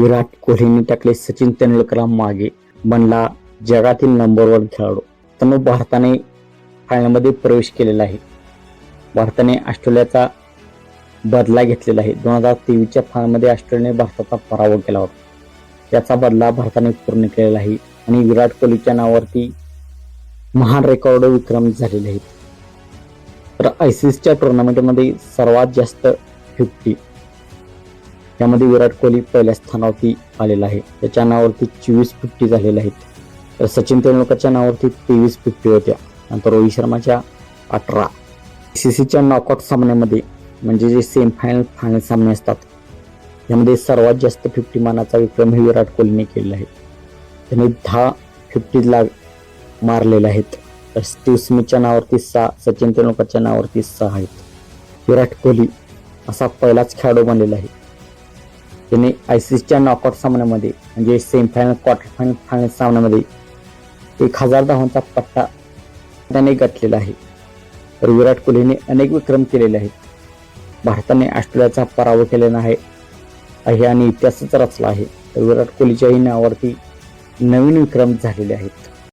विराट कोहलीने टाकले सचिन तेंडुलकरला मागे. बनला जगातील नंबर वन खेळाडू. तनु भारताने फायनलमध्ये प्रवेश केलेला आहे. भारताने ऑस्ट्रेलियाचा बदला घेतलेला आहे. दोन हजार तेवीसच्या फायनलमध्ये ऑस्ट्रेलियाने भारताचा पराभव केला होता. त्याचा बदला भारताने पूर्ण केलेला आहे आणि विराट कोहलीच्या नावावरती महान रेकॉर्ड विक्रम झालेले आहेत. तर आय सी सीच्या टुर्नामेंटमध्ये सर्वात जास्त फिफ्टी यामध्ये विराट कोहली पहिल्या स्थानावरती आलेला आहे. त्याच्या नावावरती चोवीस फिफ्टी झालेल्या आहेत. तर सचिन तेंडुलकरच्या नावावरती तेवीस फिफ्टी होत्या. नंतर रोहित शर्माच्या अठरा. सी सीच्या नॉकआउट सामन्यामध्ये म्हणजे जे सेमीफायनल फायनल सामने असतात यामध्ये सर्वात जास्त फिफ्टी मानाचा विक्रम हे विराट कोहलीने केलेला आहे. त्याने दहा फिफ्टी लाग मारलेले आहेत. तर स्टीव्ह स्मिथच्या नावावरती सहा सचिन तेंडुलकरच्या नावावरती सहा आहेत. विराट कोहली असा पहिलाच खेळाडू बनलेला आहे. त्याने आय सी सीच्या नॉकआउट सामन्यामध्ये म्हणजे सेमीफायनल क्वार्टर फायनल फायनल सामन्यामध्ये एक हजार धावांचा पट्टा त्याने गाठलेला आहे. तर विराट कोहलीने अनेक विक्रम केलेले आहेत. भारताने ऑस्ट्रेलियाचा पराभव केलेला आहे. आहे आणि इतिहासच रचला आहे. तर विराट कोहलीच्याही नावावरती नवीन विक्रम झालेले आहेत.